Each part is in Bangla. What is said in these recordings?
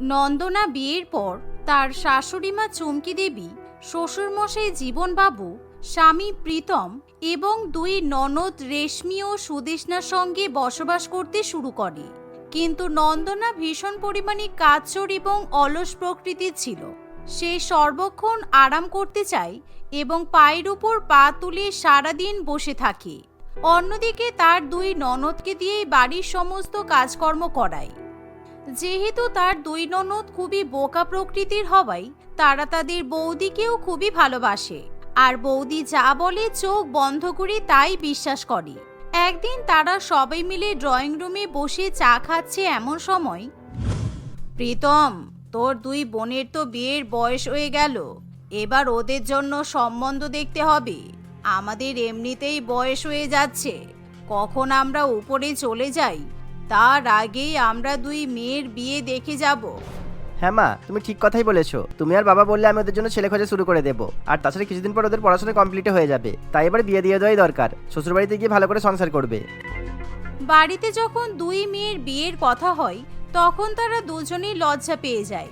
নন্দনা বিয়ের পর তার শাশুড়িমা চুমকি দেবী, শ্বশুরমশাই জীবনবাবু, স্বামী প্রীতম এবং দুই ননদ রেশমি ও সুদেষ্ণার সঙ্গে বসবাস করতে শুরু করে। কিন্তু নন্দনা ভীষণ পরিমাণে কাচর এবং অলস প্রকৃতির ছিল। সে সর্বক্ষণ আরাম করতে চায় এবং পায়ের উপর পা তুলে সারাদিন বসে থাকে। অন্যদিকে তার দুই ননদকে দিয়েই বাড়ির সমস্ত কাজকর্ম করায়। যেহেতু তার দুই ননদ খুবই বোকা প্রকৃতির হওয়ায়, তারা তাদের বৌদিকেও খুবই ভালোবাসে। আর বৌদি যা বলে চোখ বন্ধ করে তাই বিশ্বাস করে। একদিন তারা সবাই মিলে ড্রয়িং রুমে বসে চা খাচ্ছে এমন সময়, প্রীতম, তোর দুই বোনের তো বিয়ের বয়স হয়ে গেল। এবার ওদের জন্য সম্বন্ধ দেখতে হবে। আমাদের এমনিতেই বয়স হয়ে যাচ্ছে। কখন আমরা উপরে চলে যাই? তার আগেই আমরা দুই মেয়ের বিয়ে দেখে যাব। হ্যাঁ মা তুমি ঠিক কথাই বলেছ। তুমি আর বাবা বললে আমি ওদের জন্য ছেলে খোঁজা শুরু করে দেবো। আর তাছাড়া কিছুদিন পর ওদের পড়াশোনা কমপ্লিট হয়ে যাবে। তাই এবার বিয়ে দিয়ে দেওয়াই দরকার। শ্বশুরবাড়িতে গিয়ে ভালো করে সংসার করবে। বাড়িতে যখন দুই মেয়ের বিয়ের কথা হয় তখন তারা দুজনেই লজ্জা পেয়ে যায়।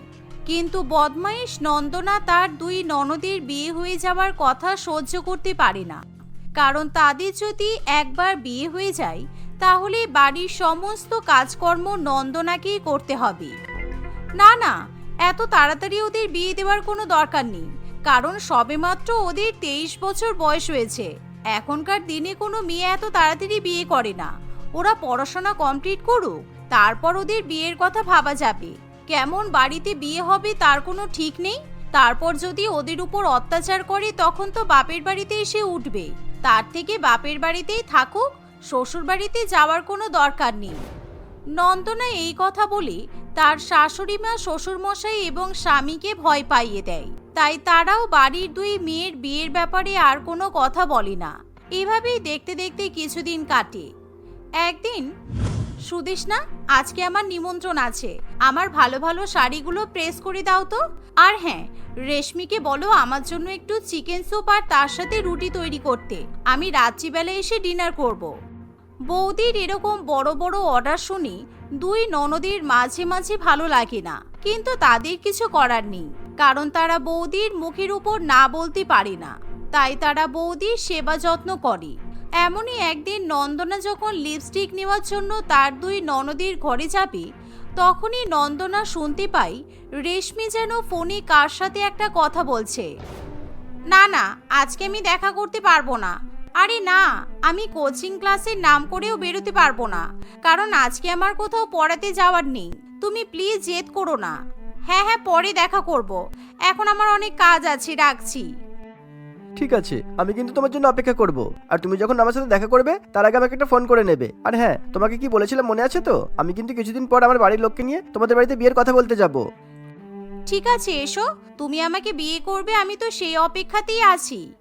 কিন্তু বদমাইশ নন্দনা তার দুই ননদের বিয়ে হয়ে যাওয়ার কথা সহ্য করতে পারে না। কারণ তাদের যদি একবার বিয়ে হয়ে যায় তাহলে বাড়ির সমস্ত কাজকর্ম নন্দনাকেই করতে হবে। না না, এত তাড়াতাড়ি ওদের বিয়ে দেওয়ার কোনো দরকার নেই, কারণ সবেমাত্র ওদের তেইশ বছর বয়স হয়েছে। এখনকার দিনে কোনো মেয়ে এত তাড়াতাড়ি বিয়ে করে না। ওরা পড়াশোনা কমপ্লিট করুক, তারপর ওদের বিয়ের কথা ভাবা যাবে। কেমন বাড়িতে বিয়ে হবে তার কোনো ঠিক নেই? তারপর যদি ওদের উপর অত্যাচার করে, তখন তো বাপের বাড়িতে এসে উঠবে। তার থেকে বাপের বাড়িতেই থাকুক শ্বশুর বাড়িতে যাওয়ার কোনো দরকার নেই। নন্দনা এই কথা বলে তার শাশুড়ি মা, শ্বশুরমশাই এবং স্বামীকে ভয় পাইয়ে দেয়। তাই তারাও বাড়ির দুই মেয়ের বিয়ের ব্যাপারে আর কোনো কথা বলে না। এভাবেই দেখতে দেখতে কিছুদিন কাটে। একদিন সুদেশনা আজকে আমার নিমন্ত্রণ আছে। আমার ভালো ভালো শাড়িগুলো প্রেস করে দাও তো। আর হ্যাঁ রেশমিকে বলো আমার জন্য একটু চিকেন স্যুপ আর তার সাথে রুটি তৈরি করতে। আমি রাত্রিবেলা এসে ডিনার করব। বৌদির এরকম বড় বড় অর্ডার শুনি দুই ননদের মাঝে মাঝে ভালো লাগে না। কিন্তু তাদের কিছু করার নেই, কারণ তারা বৌদির মুখের উপর না বলতে পারে না। তাই তারা বৌদির সেবা যত্ন করে। এমনই একদিন নন্দনা যখন লিপস্টিক নেওয়ার জন্য তার দুই ননদের ঘরে যাবে, তখনই নন্দনা শুনতে পাই রেশমি যেন ফোনে কার সাথে একটা কথা বলছে। না না, আজকে আমি দেখা করতে পারব না। আরে না আমি কোচিং ক্লাসের নাম করেও বেরোতে পারব না কারণ আজকে আমার কোথাও পড়াতে যাওয়ার নেই। তুমি প্লিজ জেদ করো না। হ্যাঁ হ্যাঁ পরে দেখা করব। এখন আমার অনেক কাজ আছে রাখছি। ঠিক আছে আমি কিন্তু তোমার জন্য অপেক্ষা করব। আর তুমি যখন আমার সাথে দেখা করবে তার আগে আমাকে একটা ফোন করে নেবে। আর হ্যাঁ তোমাকে কি বলেছিলাম মনে আছে তো? আমি কিন্তু কিছুদিন পর আমার বাড়ির লোককে নিয়ে তোমাদের বাড়িতে বিয়ের কথা বলতে যাব। ঠিক আছে এসো। তুমি আমাকে বিয়ে করবে আমি তো সেই অপেক্ষাতেই আছি।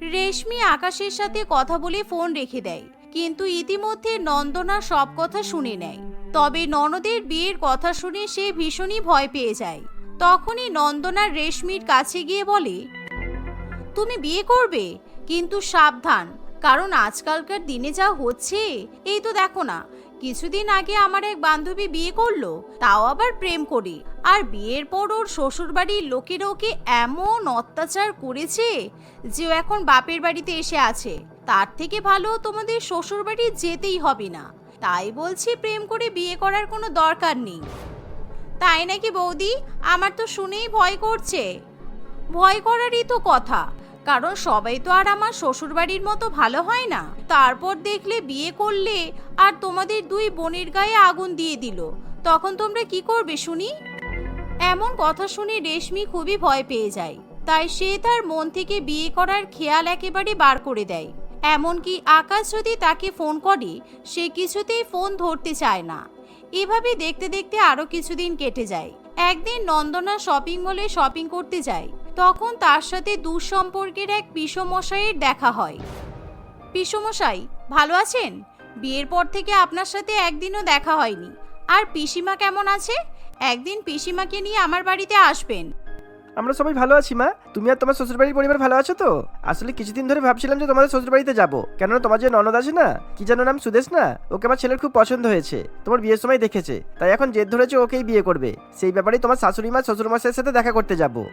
রেশমি আকাশের সাথে কথা বলে ফোন রেখে দেয়, কিন্তু ইতিমধ্যে নন্দনা সব কথা শুনে নেয়। তবে ননদের বিয়ের কথা শুনে সে ভীষণই ভয় পেয়ে যায়। তখনই নন্দনা রেশমির কাছে গিয়ে বলে, তুমি বিয়ে করবে, কিন্তু সাবধান, কারণ আজকালকার দিনে যা হচ্ছে, এই তো দেখো না কিছুদিন আগে আমার এক বান্ধবী বিয়ে করল, তাও আবার প্রেম করে। আর বিয়ের পর ওর শ্বশুরবাড়ির লোকেরা ওকে এমন অত্যাচার করেছে যে ও এখন বাপের বাড়িতে এসে আছে? তার থেকে ভালো তোমাদের শ্বশুরবাড়ি যেতেই হবে না। তাই বলছি প্রেম করে বিয়ে করার কোনো দরকার নেই। তাই নাকি বৌদি? আমার তো শুনেই ভয় করছে। ভয় করারই তো কথা। কারণ সবাই তো আর আমার শ্বশুরবাড়ির মতো ভালো হয় না। তারপর দেখলে বিয়ে করলে আর তোমাদের দুই বোনের গায়ে আগুন দিয়ে দিল। তখন তোমরা কি করবে শুনি? এমন কথা শুনে রেশমি খুবই ভয় পেয়ে যায়। তাই সে তার মন থেকে বিয়ে করার খেয়াল একেবারে বার করে দেয়। এমনকি আকাশ যদি তাকে ফোন করে, সে কিছুতেই ফোন ধরতে চায় না। এভাবে দেখতে দেখতে আরও কিছুদিন কেটে যায়। একদিন নন্দনা শপিং মলে শপিং করতে যায়। তখন তার সাথে দুঃসম্পর্কের এক পিসমশাইয়ের দেখা হয়। পিসমশাই, ভালো আছেন? বিয়ের পর থেকে আপনার সাথে একদিনও দেখা হয়নি। আর পিসিমা কেমন আছে? একদিন পিসিমাকে নিয়ে আমার বাড়িতে আসবেন। আমরা সবাই ভালো আছি, মা। তুমি আর তোমার শ্বশুরবাড়ির পরিবার ভালো আছো তো? আসলে কিছুদিন ধরে ভাবছিলাম যে তোমাদের শ্বশুরবাড়িতে যাব। কেননা তোমার যে ননদ আছে না, কি যেন নাম সুদেশ না, ওকে আমার ছেলের খুব পছন্দ হয়েছে। তোমার বিয়ের সময় দেখেছে। তাই এখন জেদ ধরেছে ওকেই বিয়ে করবে। সেই ব্যাপারে তোমার শাশুড়ি মা শ্বশুর মশাইয়ের সাথে দেখা করতে যাব।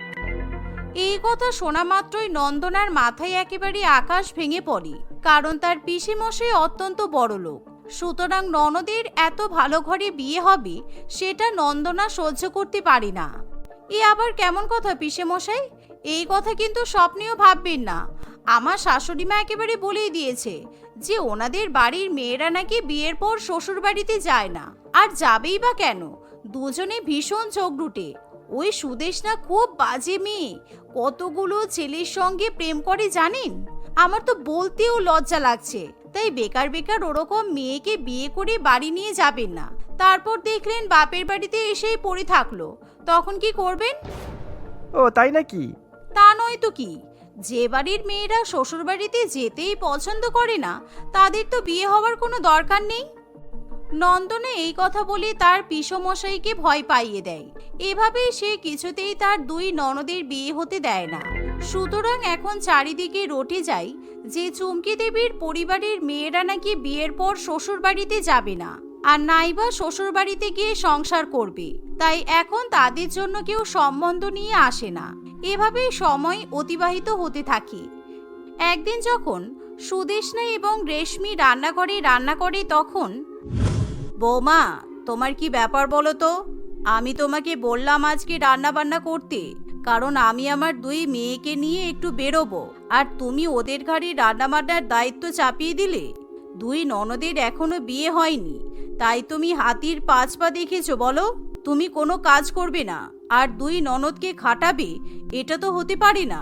এই কথা শোনা মাত্রই নন্দনার মাথায় একেবারে আকাশ ভেঙে পড়ে, কারণ তার পিসিমশাই অত্যন্ত বড় লোক। সুতরাং ননদের এত ভালো ঘরে বিয়ে হবে, সেটা নন্দনা সহ্য করতে পারি না। এ আবার কেমন কথা পিসে মশাই এই কথা কিন্তু স্বপ্নেও ভাববেন না। আমার শাশুড়ি মা একেবারে বলেই দিয়েছে যে, ওনাদের বাড়ির মেয়েরা নাকি বিয়ের পর শ্বশুর বাড়িতে যায় না। আর যাবেই বা কেন? দুজনে ভীষণ চোখ রুটে ওই সুদেশ না খুব বাজে মেয়ে। কতগুলো ছেলের সঙ্গে প্রেম করে জানেন? আমার তো বলতেও লজ্জা লাগছে। তাই বেকার বেকার ওরকম মেয়েকে বিয়ে করে বাড়ি নিয়ে যাবেন না। তারপর দেখলেন বাপের বাড়িতে এসেই পড়ে থাকল। তখন কি করবেন? ও তাই নাকি? তা নয় তো কি? যে বাড়ির মেয়েরা শ্বশুরবাড়িতে যেতেই পছন্দ করে না তাদের তো বিয়ে হওয়ার কোনো দরকার নেই। নন্দনে এই কথা বলে তার পিসমশাইকে ভয় পাইয়ে দেয়। এভাবে সে কিছুতেই তার দুই ননদের বিয়ে হতে দেয় না। সুতরাং এখন চারিদিকে রটে যায় যে চুমকি দেবীর পরিবারের মেয়েরা নাকি বিয়ের পর শ্বশুর বাড়িতে যাবে না আর নাইবা শ্বশুর বাড়িতে গিয়ে সংসার করবে। তাই এখন তাদের জন্য কেউ সম্বন্ধ নিয়ে আসে না। এভাবেই সময় অতিবাহিত হতে থাকে। একদিন যখন সুদেশনা এবং রেশমি রান্নাঘরে রান্না করে তখন বৌমা, তোমার কি ব্যাপার বলো তো? আমি তোমাকে বললাম আজকে রান্না বান্না করতে, কারণ আমি আমার দুই মেয়েকে নিয়ে একটু বেরোবো, আর তুমি ওদের ঘাড়ে রান্না বান্নার দায়িত্ব চাপিয়ে দিলে? দুই ননদের এখনও বিয়ে হয়নি, তাই তুমি হাতির পাঁচ পা দেখেছ বলো? তুমি কোনো কাজ করবে না, আর দুই ননদকে খাটাবে, এটা তো হতে পারে না।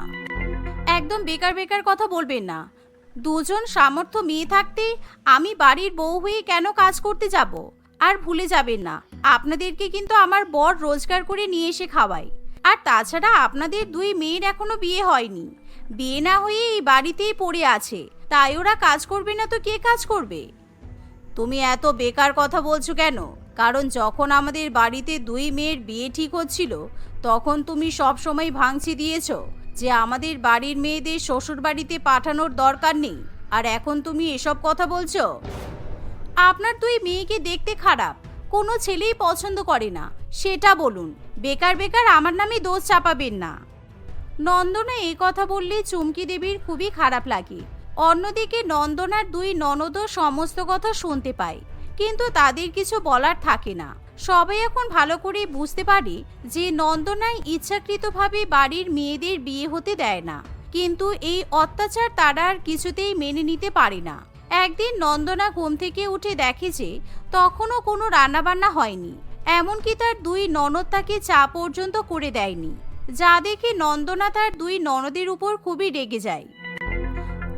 একদম বেকার বেকার কথা বলবেন না দুজন সামর্থ্য মেয়ে থাকতে আমি বাড়ির বউ হয়ে কেন কাজ করতে যাব? আর ভুলে যাবেন না, আপনাদেরকে কিন্তু আমার বর রোজগার করে নিয়ে এসে খাওয়াই আর তাছাড়া আপনাদের দুই মেয়ের এখনও বিয়ে হয়নি। বিয়ে না হয়ে এই বাড়িতেই পড়ে আছে। তাই ওরা কাজ করবে না তো কে কাজ করবে? তুমি এত বেকার কথা বলছো কেন? কারণ যখন আমাদের বাড়িতে দুই মেয়ের বিয়ে ঠিক হচ্ছিল, তখন তুমি সব সময় ভাঙচি দিয়েছ। যে আমাদের বাড়ির মেয়েদের শ্বশুর বাড়িতে পাঠানোর দরকার নেই। আর এখন তুমি এসব কথা বলছো? আপনার দুই মেয়েকে দেখতে খারাপ। কোনো ছেলেই পছন্দ করে না। সেটা বলুন। বেকার বেকার আমার নামে দোষ চাপাবেন না। নন্দনা এই কথা বললে চুমকি দেবীর খুবই খারাপ লাগে। অন্যদিকে নন্দনার দুই ননদও সমস্ত কথা শুনতে পায়। কিন্তু তাদের কিছু বলার থাকে না। সবাই এখন ভালো করে বুঝতে পারে যে নন্দনাই ইচ্ছাকৃতভাবে বাড়ির মেয়েদের বিয়ে হতে দেয় না। কিন্তু এই অত্যাচার তারা আর কিছুতেই মেনে নিতে পারে না। একদিন নন্দনা ঘুম থেকে উঠে দেখে যে তখনও কোনো রান্নাবান্না হয়নি। এমনকি তার দুই ননদ তাকে চা পর্যন্ত করে দেয়নি, যা দেখে নন্দনা তার দুই ননদের উপর খুবই রেগে যায়।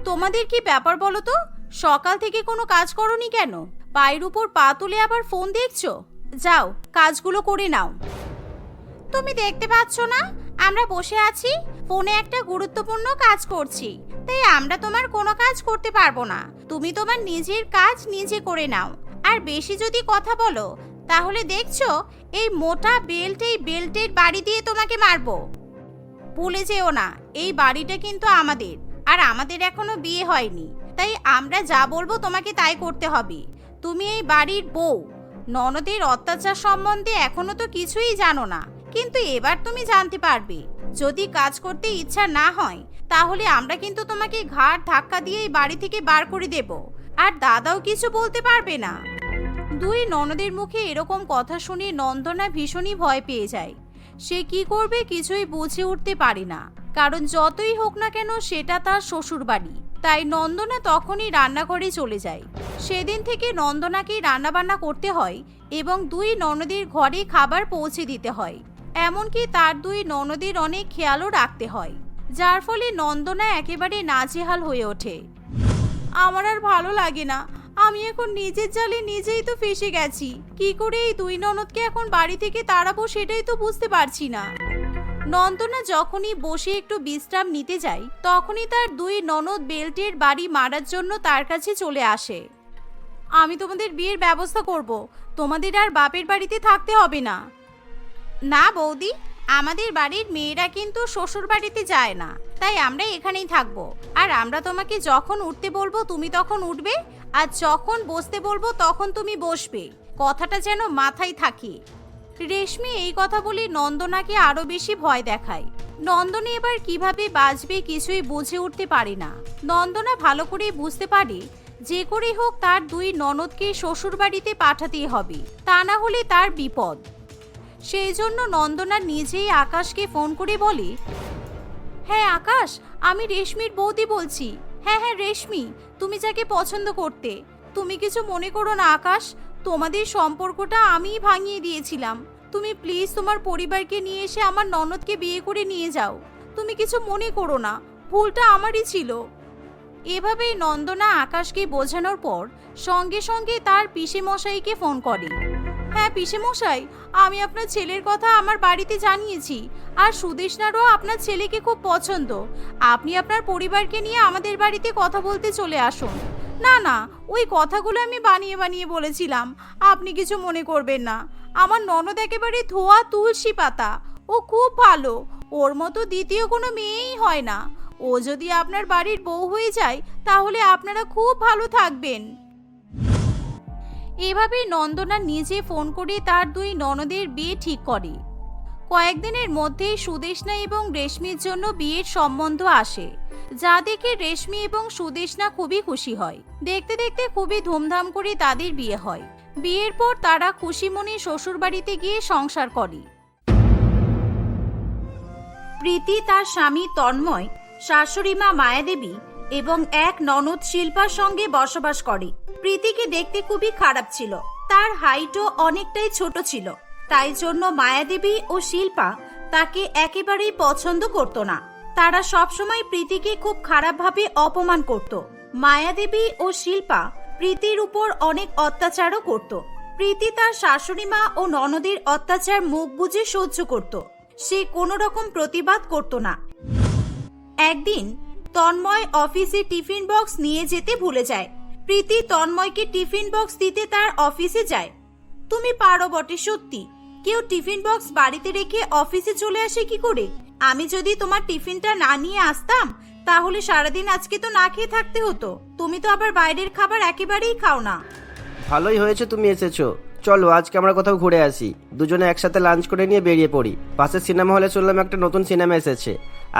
তোমাদের কি ব্যাপার বলো তো? সকাল থেকে কোনো কাজ করনি কেন? পায়ের উপর পা তুলে আবার ফোন দেখছ? যাও, কাজগুলো করে নাও। তুমি দেখতে পাচ্ছ না, আমরা বসে আছি, ফোনে একটা গুরুত্বপূর্ণ কাজ করছি, তাই আমরা তোমার কোনো কাজ করতে পারব না। তুমি তোমার নিজের কাজ নিজে করে নাও। আর বেশি যদি কথা বলো, তাহলে দেখছ, এই মোটা বেল্ট, এই বেল্টের বাড়ি দিয়ে তোমাকে মারবো। ভুলে যেও না, এই বাড়িটা কিন্তু আমাদের, আর আমাদের এখনও বিয়ে হয়নি। তাই আমরা যা বলব তোমাকে তাই করতে হবে। তুমি এই বাড়ির বউ। ননদের অত্যাচার সম্বন্ধে এখনও তো কিছুই জানো না। কিন্তু এবার তুমি জানতে পারবে। যদি কাজ করতে ইচ্ছা না হয়, তাহলে আমরা কিন্তু তোমাকে ঘাড় ধাক্কা দিয়ে এই বাড়ি থেকে বার করে দেব। আর দাদাও কিছু বলতে পারবে না। দুই ননদের মুখে এরকম কথা শুনে নন্দনা ভীষণই ভয় পেয়ে যায়। সে কি করবে কিছুই বুঝে উঠতে পারে না। কারণ যতই হোক না কেন সেটা তার শ্বশুর বাড়ি তাই নন্দনা তখনই রান্নাঘরে চলে যায়। সেদিন থেকে নন্দনাকেই রান্নাবান্না করতে হয় এবং দুই ননদের ঘরে খাবার পৌঁছে দিতে হয়। এমনকি তার দুই ননদের অনেক খেয়ালও রাখতে হয়। যার ফলে নন্দনা একেবারে নাজেহাল হয়ে ওঠে। আমার আর ভালো লাগে না। আমি এখন নিজের জালে নিজেই তো ফেসে গেছি। কি করে এই দুই ননদকে এখন বাড়ি থেকে তাড়াবো সেটাই তো বুঝতে পারছি না। নন্দনা যখনই বসে একটু বিশ্রাম নিতে যায়, তখনই তার দুই ননদ বেল্টের বাড়ি মারার জন্য তার কাছে চলে আসে। আমি তোমাদের বিয়ের ব্যবস্থা করব, তোমাদের আর বাপের বাড়িতে থাকতে হবে না। না বৌদি, আমাদের বাড়ির মেয়েরা কিন্তু শ্বশুর বাড়িতে যায় না, তাই আমরা এখানেই থাকব। আর আমরা তোমাকে যখন উঠতে বলব, তুমি তখন উঠবে, আর যখন বসতে বলব, তখন তুমি বসবে। কথাটা যেন মাথায় থাকে। রেশমি এই কথা বলে নন্দনাকে আরও বেশি ভয় দেখায়। নন্দনে এবার কীভাবে বাঁচবে কিছুই বুঝে উঠতে পারে না। নন্দনা ভালো করে বুঝতে পারে, যে করে হোক তার দুই ননদকে শ্বশুর বাড়িতে পাঠাতেই হবে, তা না হলে তার বিপদ। সেই জন্য নন্দনা নিজেই আকাশকে ফোন করে বলে হ্যাঁ আকাশ, আমি রেশমির বৌদি বলছি। হ্যাঁ হ্যাঁ রেশমি, তুমি যাকে পছন্দ করতে। তুমি কিছু মনে করো না, আকাশ। তোমাদের সম্পর্কটা আমিই ভাঙিয়ে দিয়েছিলাম। তুমি প্লিজ তোমার পরিবারকে নিয়ে এসে আমার ননদকে বিয়ে করে নিয়ে যাও। তুমি কিছু মনে করো না, ভুলটা আমারই ছিল। এভাবেই নন্দনা আকাশকে বোঝানোর পর সঙ্গে সঙ্গে তার মশাইকে ফোন করে। হ্যাঁ মশাই আমি আপনার ছেলের কথা আমার বাড়িতে জানিয়েছি আর সুদেশনারও আপনার ছেলেকে খুব পছন্দ। আপনি আপনার পরিবারকে নিয়ে আমাদের বাড়িতে কথা বলতে চলে আসুন। না না, ওই কথাগুলো আমি বানিয়ে বানিয়ে বলেছিলাম। আপনি কিছু মনে করবেন না। আমার ননদ একেবারে ধোয়া তুলসী পাতা। ও খুব ভালো। ওর মতো দ্বিতীয় কোনো মেয়েই হয় না। ও যদি আপনার বাড়ির বউ হয়ে যায়, তাহলে আপনারা খুব ভালো থাকবেন। এভাবেই নন্দনা নিজে ফোন করে তার দুই ননদের বিয়ে ঠিক করে। কয়েকদিনের মধ্যেই সুদেশনা এবং রেশমির জন্য বিয়ের সম্বন্ধ আসে, যা দেখে রেশমি এবং সুদেশনা খুবই খুশি হয়। দেখতে দেখতে খুবই ধুমধাম করে তাদের বিয়ে হয়। বিয়ের পর তারা খুশি মনে শ্বশুরবাড়িতে গিয়ে সংসার করে। প্রীতি, তার স্বামী তন্ময় শাশুড়ি মা মায়াদেবী এবং এক ননদ শিল্পার সঙ্গে বসবাস করে। প্রীতিকে দেখতে খুবই খারাপ ছিল। তার হাইটও অনেকটাই ছোট ছিল। তাই জন্য মায়াদেবী ও শিল্পা তাকে একেবারেই পছন্দ করত না। তারা সবসময় প্রীতিকে খুব খারাপভাবে অপমান করত। মায়াদেবী ও শিল্পা প্রীতির উপর অনেক অত্যাচারও করত। প্রীতি তার শাশুড়ি মা ও ননদের অত্যাচার মুখ বুঝে সহ্য করত। সে কোনো রকম প্রতিবাদ করত না। একদিন তন্ময় অফিসে টিফিন বক্স নিয়ে যেতে ভুলে যায়। প্রীতি তন্ময়কে টিফিন বক্স দিতে তার অফিসে যায়। তুমি পারো বটে সত্যি। কেউ টিফিন বক্স বাড়িতে রেখে অফিসে চলে আসে কি করে? আমি যদি তোমার টিফিনটা না নিয়ে আসতাম তাহলে সারাদিন আজকে তো না খেয়ে থাকতে হতো। তুমি তো আবার বাইরের খাবার একেবারেই খাও না। ভালোই হয়েছে তুমি এসেছ। চলো আজকে আমরা কোথাও ঘুরে আসি। দুজনে একসাথে লাঞ্চ করে নিয়ে বেরিয়ে পড়ি। পাশের সিনেমা হলে শুনলাম একটা নতুন সিনেমা এসেছে।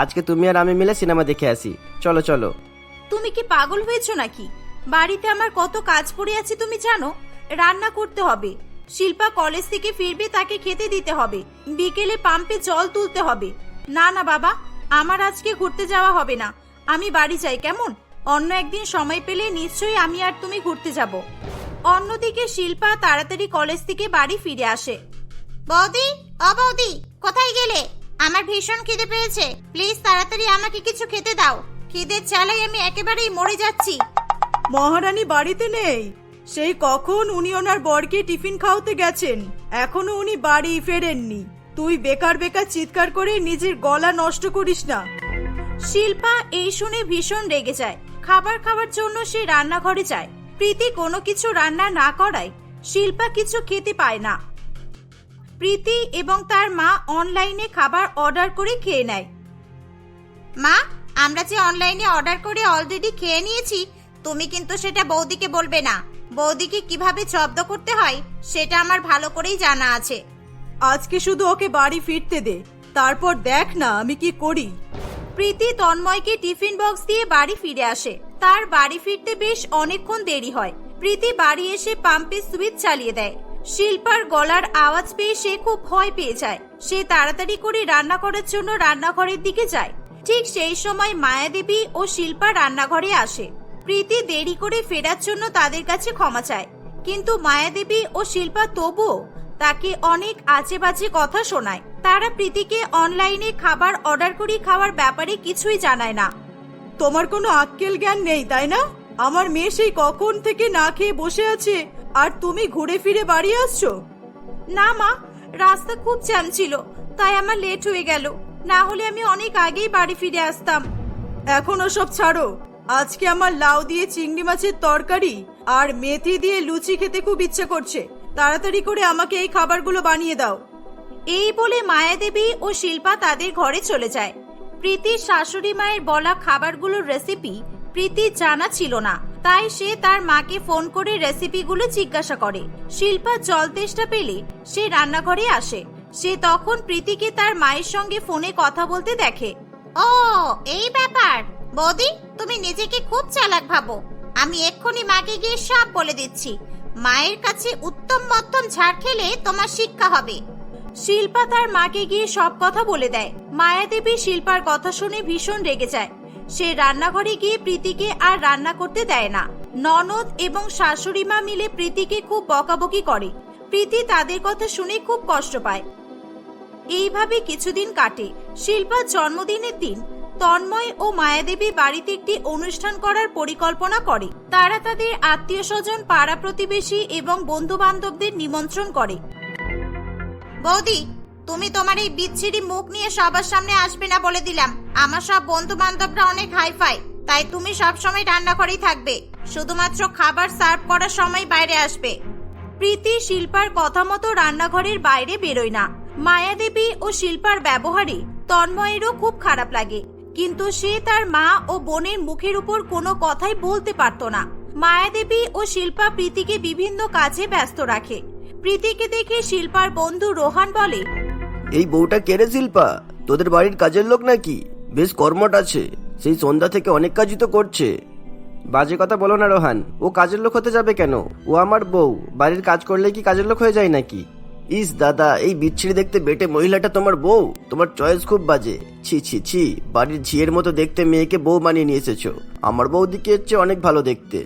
আজকে তুমি আর আমি মিলে সিনেমা দেখে আসি। চলো চলো। তুমি কি পাগল হয়েছো নাকি? বাড়িতে আমার কত কাজ পড়ে আছে তুমি জানো? রান্না করতে হবে। শিল্পা কলেজ থেকে ফিরবে তাকে খেতে দিতে হবে। বিকেলে পাম্পে জল তুলতে হবে। না না বাবা আমার আজকে ঘুরতে যাওয়া হবে না। আমি বাড়ি যাই কেমন? অন্য একদিন সময় পেলে নিশ্চয়ই আমি আর তুমি ঘুরতে যাব। অন্যদিকে শিল্পা তাড়াতাড়ি কলেজ থেকে বাড়ি ফিরে আসে। বৌদি ও বৌদি কোথায় গেলে? আমার ভীষণ খিদে পেয়েছে। প্লিজ তাড়াতাড়ি আমাকে কিছু খেতে দাও। খিদের চালাই আমি একেবারেই মরে যাচ্ছি। মহারানী বাড়িতে নেই? সেই কখন উনি ওনার বরকে টিফিন খাওয়াতে গেছেন এখনও উনি বাড়ি ফেরেননি। তুই বেকার বেকার চিৎকার করে নিজের গলা নষ্ট করিস না। শিল্পা এই শুনে ভীষণ রেগে যায়। খাবার খাওয়ার জন্য সে রান্নাঘরে যায়। প্রীতি কোনো কিছু রান্না না করায় শিল্পা কিছু খেতে পায় না। প্রীতি এবং তার মা অনলাইনে খাবার অর্ডার করে খেয়ে নেয়। মা আমরা যে অনলাইনে অর্ডার করে অলরেডি খেয়ে নিয়েছি তুমি কিন্তু সেটা বৌদিকে বলবে না। বৌদিকে কীভাবে জব্দ করতে হয় সেটা আমার ভালো করেই জানা আছে। আজকে শুধু ওকে বাড়ি ফিরতে দে তারপর দেখ না আমি কি করি। প্রীতি তন্ময়কে টিফিন বক্স দিয়ে বাড়ি ফিরে আসে। তার বাড়ি ফিরতে বেশ অনেকক্ষণ দেরি হয়। প্রীতি বাড়ি এসে পাম্পে সুইচ চালিয়ে দেয়। শিল্পার গলার আওয়াজ পেয়ে সে খুব ভয় পেয়ে যায়। সে তাড়াতাড়ি করে রান্না করার জন্য রান্নাঘরের দিকে যায়। ঠিক সেই সময় মায়াদেবী ও শিল্পা রান্নাঘরে আসে। প্রীতি দেরি করে ফেরার জন্য তাদের কাছে ক্ষমা চায়। কিন্তু মায়াদেবী ও শিল্পা তবুও তাকে অনেক আজে বাজে কথা শোনায়। তারা প্রীতিকে অনলাইনে খাবার অর্ডার করে খাওয়ার ব্যাপারে কিছুই জানায় না। তোমার কোনো আক্কেল জ্ঞান নেই তাই না? আমার মেয়ে সেই কখন থেকে না খেয়ে বসে আছে আর তুমি ঘুরে ফিরে বাড়ি আসছো? না মা রাস্তা খুব জ্যাম ছিল তাই আমার লেট হয়ে গেল। না হলে আমি অনেক আগেই বাড়ি ফিরে আসতাম। এখন সব ছাড়ো। আজকে আমার লাউ দিয়ে চিংড়ি মাছের তরকারি আর মেথি দিয়ে লুচি খেতে খুব ইচ্ছে করছে। তাড়াতাড়ি করে আমাকে এই খাবারগুলো বানিয়ে দাও। এই বলে মায়াদেবী ও শিল্পা তাদের ঘরে চলে যায়। প্রীতির শাশুড়ি মায়ের বলা খাবারগুলোর রেসিপি প্রীতির জানা ছিল না। তাই সে তার মাকে ফোন করে রেসিপিগুলো জিজ্ঞাসা করে। শিল্পা জল তেষ্টা পেলে সে রান্নাঘরে আসে। সে তখন প্রীতিকে তার মায়ের সঙ্গে ফোনে কথা বলতে দেখে। ও এই ব্যাপার। বৌদি তুমি নিজেকে খুব চালাক ভাবো। আমি এক্ষুনি মাকে গিয়ে সব বলে দিচ্ছি। মায়ের কাছে উত্তম মধ্যম ঝাড় খেলে তোমার শিক্ষা হবে। শিল্পা তার মাকে গিয়ে সব কথা বলে দেয়। মায়াদেবী শিল্পার কথা শুনে ভীষণ রেগে যায়। সে রান্নাঘরে গিয়ে প্রীতিকে আর রান্না করতে দেয় না। ননদ এবং শাশুড়ি মা মিলে প্রীতিকে খুব বকাবকি করে। প্রীতি তাদের কথা শুনে খুব কষ্ট পায়। এইভাবে কিছুদিন কাটে। শিল্পার জন্মদিনের দিন তন্ময় ও মায়াদেবী বাড়িতে একটি অনুষ্ঠান করার পরিকল্পনা করে। তারা তাদের আত্মীয় স্বজন পাড়া প্রতিবেশী এবং বন্ধু বান্ধবদের নিমন্ত্রণ করে। বৌদি, তুমি তোমার এই বিচ্ছিরি মুখ নিয়ে সবার সামনে আসবে না বলে দিলাম। আমার সব বন্ধু বান্ধবরা অনেক হাইফাই, তাই তুমি সব সময় রান্নাঘরেই থাকবে। শুধুমাত্র খাবার সার্ভ করার সময় বাইরে আসবে। প্রীতি শিল্পার কথা মতো রান্নাঘরের বাইরে বেরোয় না। মায়াদেবী ও শিল্পার ব্যবহারে তন্ময়েরও খুব খারাপ লাগে। কিন্তু সে তার মা ও বোনের মুখের উপর কোনো কথাই বলতে পারত না। মায়াদেবী ও শিল্পা প্রীতিকে বিভিন্ন কাজে ব্যস্ত রাখে। প্রীতিকে দেখে শিল্পার বন্ধু রোহান বলে, এই বউটা কেড়ে শিল্পা? তোদের বাড়ির কাজের লোক নাকি? বেশ কর্মট আছে, সেই সন্ধ্যা থেকে অনেক কাজই তো করছে। বাজে কথা বলো না রোহান, ও কাজের লোক হতে যাবে কেন? ও আমার বউ, বাড়ির কাজ করলে কি কাজের লোক হয়ে যায় নাকি? ইস দাদা, এই বিচ্ছিরি দেখতে বেটে মহিলাটা তোমার বউ। তোমার চয়েস খুব বাজে। ছি ছি ছি, বাড়ির ঝিয়ের মতো দেখতে মেয়েকে বউ মানিয়ে নিয়ে এসেছ। আমার বউদিকে হচ্ছে অনেক ভালো দেখতে।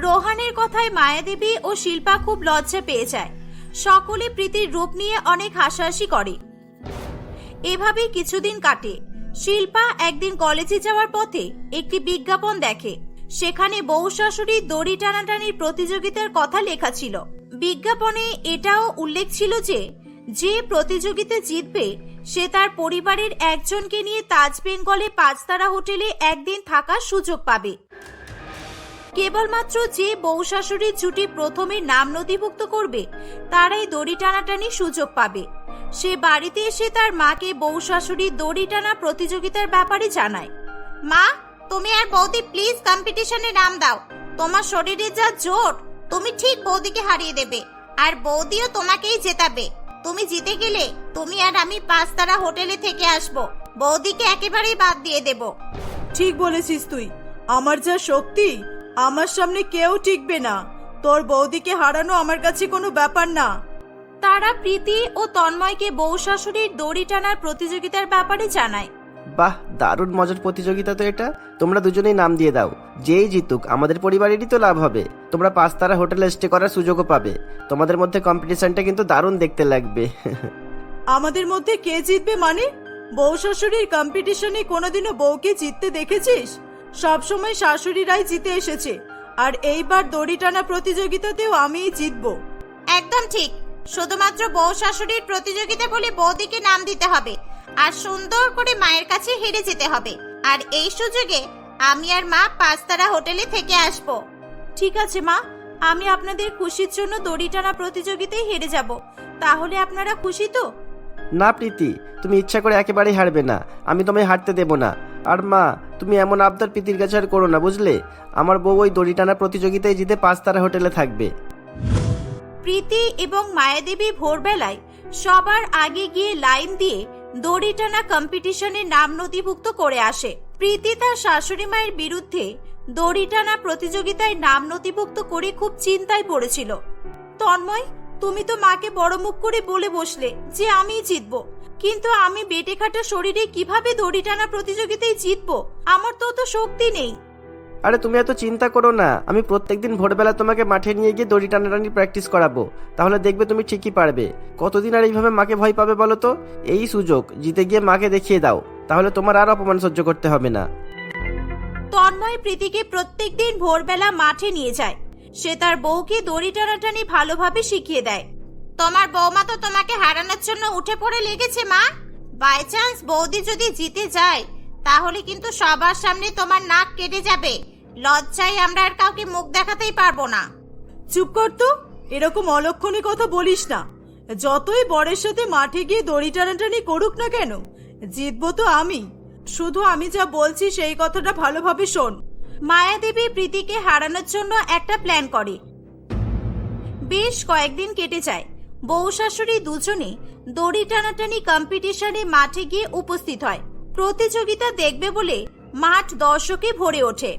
রোহানের কথায় মায়াদেবী ও শিল্পা খুব লজ্জা পেয়ে যায়। সকলে প্রীতির রূপ নিয়ে অনেক হাসাহাসি করে। এভাবেই কিছুদিন কাটে। শিল্পা একদিন কলেজে যাওয়ার পথে একটি বিজ্ঞাপন দেখে। সেখানে বউ শাশুড়ি দড়ি টানাটানির প্রতিযোগিতার কথা লেখা ছিল। বিজ্ঞাপনে এটাও উল্লেখ ছিল যে যে প্রতিযোগিতা জিতবে, সে তার পরিবারের একজনকে নিয়ে তাজ বেঙ্গলে পাঁচতারা হোটেলে একদিন থাকার সুযোগ পাবে। কেবলমাত্র যে বউ শাশুড়ির জুটি প্রথমে নাম নথিভুক্ত করবে, তারাই দড়ি টানাটানি সুযোগ পাবে। সে বাড়িতে এসে তার মাকে বউ শাশুড়ির দড়ি টানা প্রতিযোগিতার ব্যাপারে জানায়। মা, তুমি আর বৌদি প্লিজ কম্পিটিশনে নাম দাও। তোমার শরীরে যা জোর তুমি ঠিক বৌদিকে হারিয়ে দেবে। আর বৌদিও তোমাকেই জেতাবে। তুমি জিতে গেলে তুমি আর আমি পাঁচতারা হোটেলে থেকে আসব। বৌদিকে একেবারেই বাদ দিয়ে দেবো। ঠিক বলেছিস তুই। আমার যা শক্তি আমার সামনে কেউ টিকবে না। তোর বৌদিকে হারানো আমার কাছে কোনো ব্যাপার না। তারা প্রীতি ও তন্ময়কে বউ শাশুড়ির দড়ি টানার প্রতিযোগিতার ব্যাপারে জানায়। বাহ দারুণ মজার প্রতিযোগিতা তো এটা। তোমরা দুজনেই নাম দিয়ে দাও। যেই জিতুক আমাদের পরিবারেরই তো লাভ হবে। তোমরা পাঁচতারা হোটেলে স্টে করার সুযোগও পাবে। তোমাদের মধ্যে কম্পিটিশনটা কিন্তু দারুণ দেখতে লাগবে। আমাদের মধ্যে কে জিতবে মানে? বউ শাশুড়ির কম্পিটিশনে কোনোদিনও বউকে জিততে দেখেছিস? সবসময় শাশুড়িরাই জিতে এসেছে। আর এইবার দড়ি টানা প্রতিযোগিতাতেও আমিই জিতবো। একদম ঠিক। শুধুমাত্র বউ শাশুড়ির প্রতিযোগিতা বলে বৌদিকে নাম দিতে হবে। আর সুন্দর করে মায়ের কাছে হেরে যেতে হবে। আর এই সুযোগে আমি আর মা পাঁচতারা হোটেলে থেকে আসব। ঠিক আছে মা। আমি আপনাদের খুশির জন্য দড়ি টানা প্রতিযোগিতায় হেরে যাব। তাহলে আপনারা খুশি তো? না প্রীতি তুমি ইচ্ছা করে একেবারেই হারবে না। আমি তোমায় হারতে দেব না। আর মা তুমি এমন আবদার প্রীতির কাছে আর করো না বুঝলে? আমার বউ ওই দড়ি টানা প্রতিযোগিতায় জিতে পাঁচতারা হোটেলে থাকবে। প্রীতি এবং মায়াদেবী ভোরবেলায় সবার আগে গিয়ে লাইন দিয়ে দড়ি টানা কম্পিটিশনে নাম নথিভুক্ত করে আসে। প্রীতি তার শাশুড়ি মায়ের বিরুদ্ধে দড়ি টানা প্রতিযোগিতায় নাম নথিভুক্ত করে খুব চিন্তায় পড়েছিল। তন্ময়, তুমি তো মাকে বড় মুখ করে বলে বসলে যে আমিই জিতবো। কিন্তু আমি বেটে খাটা শরীরে কীভাবে দড়ি টানা প্রতিযোগিতায় জিতবো? আমার তো অত শক্তি নেই। আরে তুমি এত চিন্তা করো না। আমি প্রত্যেকদিন ভোরবেলা তোমাকে মাঠে নিয়ে গিয়ে দড়ি টানাটানি প্র্যাকটিস করাবো। তাহলে দেখবে তুমি ঠিকই পারবে। কতদিন আর এইভাবে মাকে ভয় পাবে বলো তো? এই সুযোগ, জিতে গিয়ে মাকে দেখিয়ে দাও। তাহলে তোমার আর অপমান সহ্য করতে হবে না। তন্ময় প্রীতিকে প্রত্যেকদিন ভোরবেলা মাঠে নিয়ে যায়। সে তার বউকে দড়ি টানাটানি ভালোভাবে শিখিয়ে দেয়। তোমার বৌমা তো তোমাকে হারানোর জন্য উঠে পড়ে লেগেছে, মা। বাই চান্স বৌদি যদি জিতে যায় তাহলে কিন্তু সবার সামনে তোমার নাক কেটে যাবে। লজ্জায় আমরা আর কাউকে মুখ দেখাতেই পারব না। চুপ কর তো এরকম অলক্ষণী কথা বলিস না। যতই বরের সাথে মাঠে গিয়ে দড়ি টানাটানি করুক না কেন জিতবো তো আমি। শুধু আমি যা বলছি সেই কথাটা ভালোভাবে শোন। মায়াদেবী প্রীতিকে হারানোর জন্য একটা প্ল্যান করে। বেশ কয়েকদিন কেটে যায়। বউ শাশুড়ি দুজনে দড়ি টানাটানি কম্পিটিশনে মাঠে গিয়ে উপস্থিত হয়। প্রতিযোগিতা দেখবে বলে মাঠ দর্শকে ভরে ওঠে।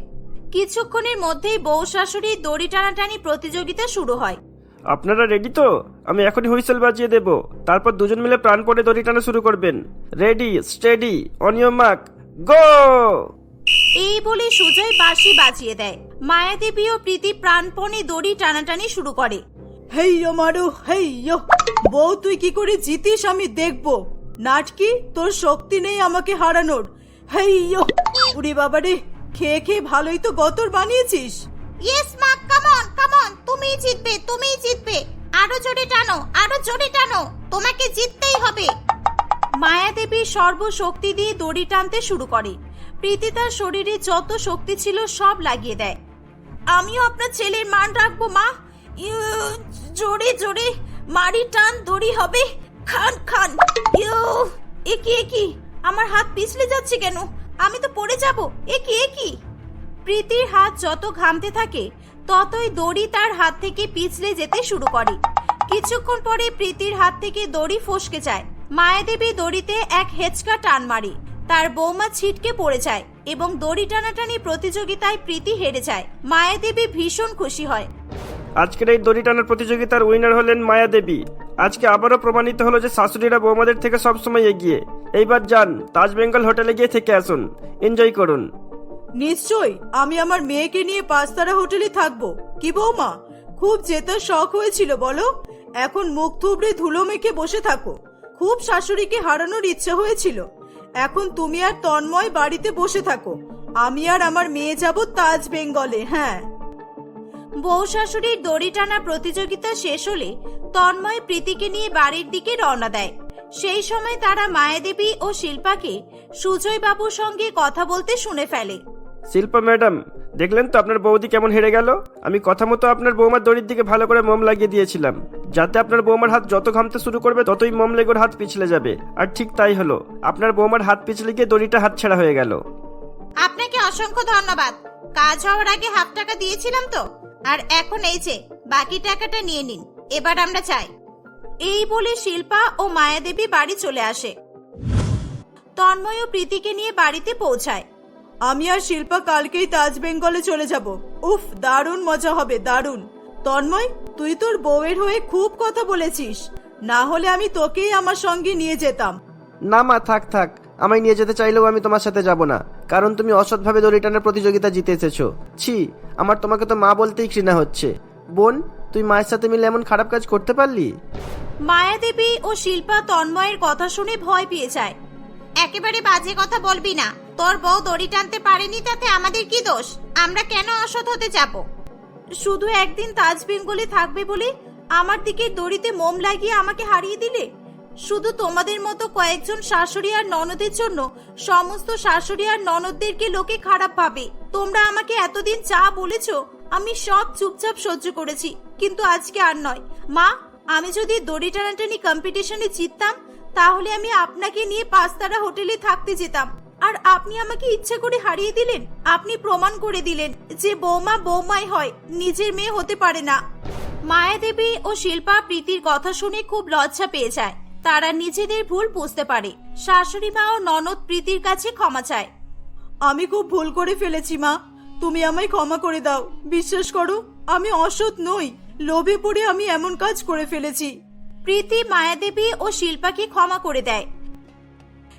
কিছুক্ষণের মধ্যেই বউ শাশুড়ি দড়ি টানাটানি প্রতিযোগিতা শুরু হয়। আপনারা রেডি তো? আমি এখনই হুইসেল বাজিয়ে দেব। তারপর দুজন মিলে প্রাণ পড়ে দড়ি টানা শুরু করবেন। রেডি স্টেডি অনিয়ম গো এই বলে সুজয় বাঁশি বাজিয়ে দেয়। মায়াদেবী ও প্রীতি প্রাণপণে দড়ি টানাটানি শুরু করে। হেইয়ো মারু হেইয়ো! বউ তুই কি করে জিতিস আমি দেখব। নাটকি তোর শক্তি নেই আমাকে হারানোর। হেইয়ো উড়ি বাবারে খেয়ে খেয়ে ভালোই তো গতর বানিয়েছিস। ইয়েস মা কাম অন কাম অন তুমিই জিতবে তুমিই জিতবে। আরও জোরে টানো আরও জোরে টানো। তোমাকে জিততেই হবে। মায়াদেবী সর্বশক্তি দিয়ে দড়ি টানতে শুরু করে। প্রীতি তার শরীরে যত শক্তি ছিল সব লাগিয়ে দেয়। আমিও আপনার ছেলের মান রাখব মা। জোরে জোরে। মারি টান দড়ি হবে। খান খান। ইউ, একি একি। আমার হাত পিছলে যাচ্ছে কেন? আমি তো পড়ে যাব। একি একি। প্রীতির হাত যত ঘামতে থাকে, ততই দড়ি তার হাত থেকে পিছলে যেতে শুরু করে। কিছুক্ষণ পরে প্রীতির হাত থেকে দড়ি ফসকে যায়। মায়াদেবী দড়িতে এক হেঁচকা টান মারে। তার বৌমা ছিটকে পড়ে যায় এবং দড়ি টানাটানি প্রতিযোগিতায় প্রীতি হেরে যায়। মায়াদেবী ভীষণ খুশি হয়। আজকের এই দড়ি টানার প্রতিযোগিতার উইনার হলেন মায়া দেবী আজকে আবারও প্রমাণিত হলো যে শাশুড়িরা বৌমাদের থেকে সবসময় এগিয়ে। এইবার যান, তাজ বেঙ্গল হোটেলে গিয়ে থেকে আসুন। এনজয় করুন। নিশ্চয় আমি আমার মেয়েকে নিয়ে পাঁচতারা হোটেলে থাকব। কি বৌমা? খুব জেতার শখ হয়েছিল, বলো? এখন মুখ থুবড়ে ধুলো মেখে বসে থাকো। খুব শাশুড়িকে হারানোর ইচ্ছা হয়েছিল। এখন তুমি আর তন্ময় বাড়িতে বসে থাকো। আমি আর আমার মেয়ে যাব তাজ বেঙ্গলে হ্যাঁ। বউ শাশুড়ির দড়ি টানা প্রতিযোগিতা শেষ হলে তন্ময় প্রীতিকে নিয়ে বাড়ির দিকে রওনা দেয়। সেই সময় তারা মায়াদেবী ও শিল্পাকে সুজয় বাবুর সঙ্গে কথা বলতে শুনে ফেলে। শিল্পা ম্যাডাম দেখলেন তো আপনার বৌদি কেমন হেরে গেল? আমি কথা মতো আপনার বৌমার দড়ির দিকে ভালো করে মোম লাগিয়ে দিয়েছিলাম। যাতে আপনার বৌমার হাত যত ঘামতে শুরু করবে ততই মোম লেগোর হাত পিছলে যাবে। আর ঠিক তাই হলো আপনার বৌমার হাত পিছলে গিয়ে দড়িটা হাত ছাড়া হয়ে গেল। আপনাকে অসংখ্য ধন্যবাদ। কাজ হওয়ার আগে হাফ টাকা দিয়েছিলাম তো? আর এখন এই যে বাকি টাকাটা নিয়ে নিন এবার আমরা চাই। এই বলে শিল্পা ও মায়াদেবী বাড়ি চলে আসে। তন্ময় ও প্রীতিকে নিয়ে বাড়িতে পৌঁছায়। আমি আর শিল্পা কালকেই তাজ বেঙ্গলে চলে যাব। উফ দারুণ মজা হবে দারুণ। তন্ময় তুই তোর বউয়ের হয়ে খুব কথা বলেছিস। না হলে আমি তোকেই আমার সঙ্গে নিয়ে যেতাম। না মা থাক থাক। আমায় নিয়ে যেতে চাইলেও আমি তোমার সাথে যাব না। কারণ তুমি অসৎভাবে দড়ি টানার প্রতিযোগিতা জিতে এসেছ। ছি, আমার তোমাকে তো মা বলতেই ঘৃণা হচ্ছে। বোন, তুই মায়ের সাথে মিলে এমন খারাপ কাজ করতে পারলি? মায়াদেবী ও শিল্পা তন্ময়ের কথা শুনে ভয় পেয়ে যায়। একেবারে বাজে কথা বলবি না। তোর বউ দড়ি টানতে পারেনি তাতে আমাদের কি দোষ? আমরা কেন অসৎ হতে যাব? শুধু একদিন তাজ বেঙ্গলে থাকবে বলে আমার দিকে দড়িতে মোম লাগিয়ে আমাকে হারিয়ে দিলে? শুধু তোমাদের মতো কয়েকজন শাশুড়ি আর ননদের জন্য সমস্ত শাশুড়ি আর ননদদেরকে লোকে খারাপ ভাবে। তোমরা আমাকে এতদিন চা বলেছ, আমি সব চুপচাপ সহ্য করেছি। কিন্তু আজকে আর নয়। মা, আমি যদি দড়ি টানাটানি কম্পিটিশনে জিততাম, তাহলে আমি আপনাকে নিয়ে পাঁচতারা হোটেলে থাকতে যেতাম। আর আপনি আমাকে ইচ্ছে করে হারিয়ে দিলেন। আপনি প্রমাণ করে দিলেন যে বৌমা বৌমাই হয়, নিজের মেয়ে হতে পারে না। মায়াদেবী ও শিল্পা প্রীতির কথা শুনে খুব লজ্জা পেয়ে যায়। তারা নিজেদের ভুল বুঝতে পারে। শাশুড়ি মা ও ননদ প্রীতির কাছে ক্ষমা চায়। আমি খুব ভুল করে ফেলেছি মা। তুমি আমায় ক্ষমা করে দাও। বিশ্বাস করো আমি অসৎ নই। লোভে পড়ে আমি এমন কাজ করে ফেলেছি। প্রীতি মায়াদেবী ও শিল্পাকে ক্ষমা করে দেয়।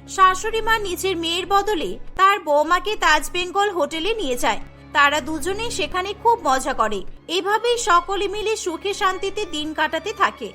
শাশুড়ি মা নিজের মেয়ের বদলে তার বৌমাকে তাজ বেঙ্গল হোটেলে নিয়ে যায়। তারা দুজনে সেখানে খুব মজা করে। এভাবেই সকলে মিলে সুখে শান্তিতে দিন কাটাতে থাকে।